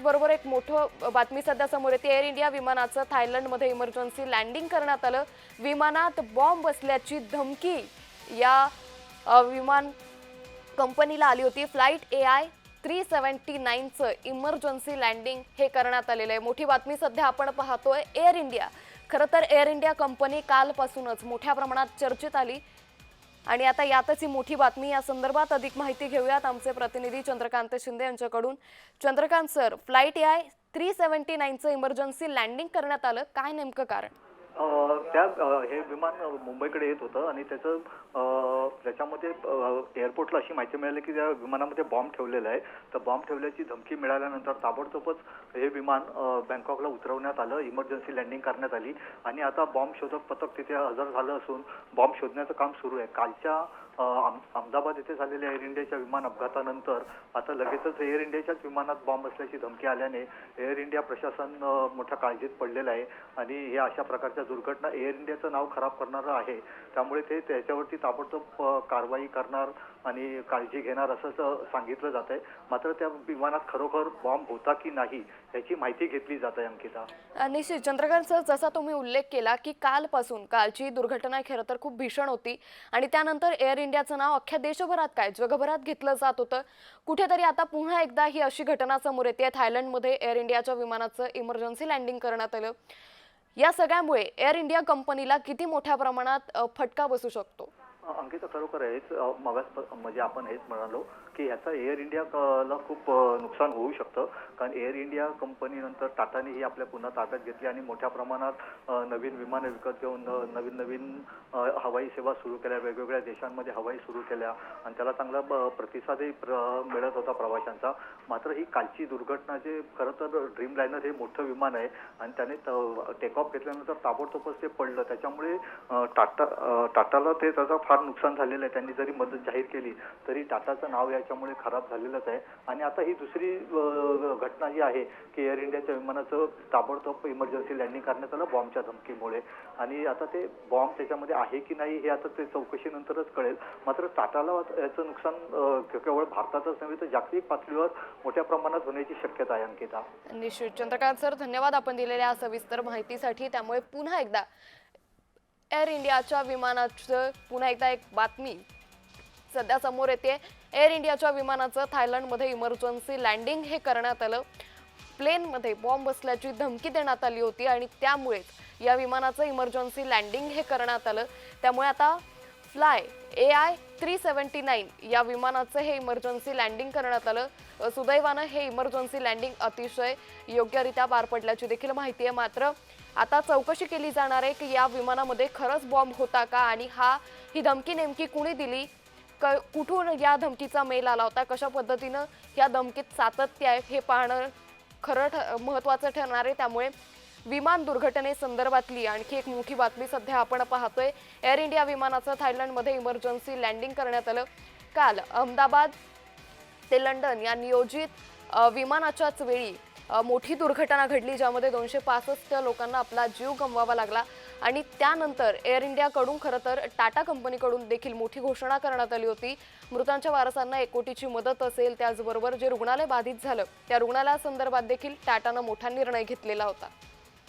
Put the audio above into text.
त्याचबरोबर एक मोठं बातमी सध्या समोर येते. एअर इंडिया विमानाचं थायलंडमध्ये इमर्जन्सी लँडिंग करण्यात आलं. विमानात बॉम्ब बसल्याची धमकी या विमान कंपनीला आली होती. Flight A I three seventy नाईनचं emergency landing हे करण्यात आलेलं आहे. मोठी बातमी सध्या आपण पाहतोय एअर इंडिया खरं तर एअर इंडिया कंपनी कालपासूनच मोठ्या प्रमाणात चर्चेत आली. आणि आता यातच ही मोठी बातमी. या संदर्भात अधिक माहिती घेऊयात आमचे प्रतिनिधी चंद्रकांत शिंदे यांच्याकडून. Chandrakant sir flight I three seventy नाईनचं emergency landing करण्यात आलं. काय नेमकं कारण? त्या हे विमान मुंबईकडे येत होतं आणि त्याचं त्याच्यामध्ये एअरपोर्टला अशी माहिती मिळाली की त्या विमानामध्ये बॉम्ब ठेवलेला आहे. तर बॉम्ब ठेवल्याची धमकी मिळाल्यानंतर ताबडतोबच हे विमान बँकॉकला उतरवण्यात आलं. इमर्जन्सी लँडिंग करण्यात आली. आणि आता बॉम्ब शोधक पथक तिथे हजर झालं असून बॉम्ब शोधण्याचं काम सुरू आहे. कालच्या अहमदाबाद येथे झालेल्या एअर इंडियाच्या विमान अपघातानंतर आता लगेचच एअर इंडियाच्याच विमानात बॉम्ब असल्याची धमकी आल्याने एअर इंडिया प्रशासन मोठ्या काळजीत पडलेलं आहे. आणि हे अशा प्रकारच्या दुर्घटना एअर इंडियाचं नाव खराब करणारं आहे. त्यामुळे ते त्याच्यावरती ताबडतोब कारवाई करणार आणि काळजी घेणार असं सांगितलं जात आहे मात्र त्या विमानात खरोखर बॉम्ब होता की नाही याची माहिती घेतली जात आहे अंकिता निश्चित. चंद्रकांत सर जसा तुम्ही उल्लेख केला की कालपासून कालची दुर्घटना खरं तर खूप भीषण होती आणि त्यानंतर एअर इंडियाचं नाव अख्ख्या देशभरात काय जगभरात घेतलं जात होतं. कुठेतरी आता पुन्हा एकदा ही अशी घटना समोर येते. थायलंडमध्ये एअर इंडियाच्या विमानाचं इमर्जन्सी लँडिंग करण्यात आलं. या सगळ्यामुळे एअर इंडिया कंपनीला किती मोठ्या प्रमाणात फटका बसू शकतो? अंकिता खरोखर हेच अ, प- म्हणजे आपण हेच म्हणालो की ह्याचा एअर इंडिया क- ला खूप नुकसान होऊ शकतं. कारण एअर इंडिया कंपनीनंतर टाटाने ही आपल्या पुन्हा ताब्यात घेतली आणि मोठ्या प्रमाणात नवीन विमानं विकत घेऊन नवीन नवीन हवाई सेवा सुरू केल्या. वेगवेगळ्या देशांमध्ये हवाई सुरू केल्या. आणि त्याला चांगला ब- प्रतिसादही प्र मिळत होता प्रवाशांचा. मात्र ही कालची दुर्घटना जे खरं तर ड्रीम लायनर हे मोठं विमान आहे. आणि त्याने टेक ऑफ घेतल्यानंतर ताबडतोबच ते पडलं. त्याच्यामुळे टाटा टाटाला ते त्याचा फार नुकसान झालेलं आहे. त्यांनी जरी मदत जाहीर केली तरी टाटाचं नाव याच्यामुळे खराब झालेलंच आहे. आणि आता ही दुसरी घटना जी आहे की एअर इंडियाच्या विमानाचं ताबडतोब इमर्जन्सी लँडिंग करण्यात आलं बॉम्बच्या धमकीमुळे. आणि आता ते बॉम्ब त्याच्यामध्ये आहे की नाही हे आता ते चौकशीनंतरच कळेल. मात्र टाटाला याचं नुकसान केवळ भारतातच नव्हे तर जागतिक पातळीवर मोठ्या प्रमाणात होण्याची शक्यता आहे अंकिता. निश्चित चंद्रकांत सर धन्यवाद आपण दिलेल्या सविस्तर माहितीसाठी. त्यामुळे पुन्हा एकदा एअर इंडियाच्या विमानाचं पुन्हा एकदा एक बातमी सध्या समोर येते. एअर इंडियाच्या विमानाचं थायलंडमध्ये इमर्जन्सी लँडिंग हे करण्यात आलं. प्लेनमध्ये बॉम्ब बसल्याची धमकी देण्यात आली होती आणि त्यामुळेच या विमानाचं इमर्जन्सी लँडिंग हे करण्यात आलं. त्यामुळे आता fly A I three seventy nine या विमानाचं हे इमर्जन्सी लँडिंग करण्यात आलं. सुदैवानं हे इमर्जन्सी लँडिंग अतिशय योग्यरित्या पार पडल्याची देखील माहिती आहे. मात्र आता चौकशी केली जाणार आहे की या विमानामध्ये खरंच बॉम्ब होता का आणि हा ही धमकी नेमकी कुणी दिली? क कुठून या धमकीचा मेल आला होता? कशा पद्धतीनं या धमकीत सातत्य आहे हे पाहणं खरं ठ महत्त्वाचं ठरणार आहे. त्यामुळे विमान दुर्घटनेसंदर्भातली आणखी एक मोठी बातमी सध्या आपण पाहतोय. एअर इंडिया विमानाचं थायलंडमध्ये इमर्जन्सी लँडिंग करण्यात आलं. काल अहमदाबाद ते लंडन या नियोजित विमानाच्याच वेळी मोठी दुर्घटना घडली ज्यामध्ये दोनशे पासष्ट लोकांना आपला जीव गमवावा लागला आणि त्यानंतर एअर इंडियाकडून खरं तर टाटा कंपनीकडून देखील मोठी घोषणा करण्यात आली होती. मृतांच्या वारसांना एक कोटीची मदत असेल त्याचबरोबर जे रुग्णालय बाधित झालं त्या रुग्णालयासंदर्भात देखील टाटानं मोठा निर्णय घेतलेला होता.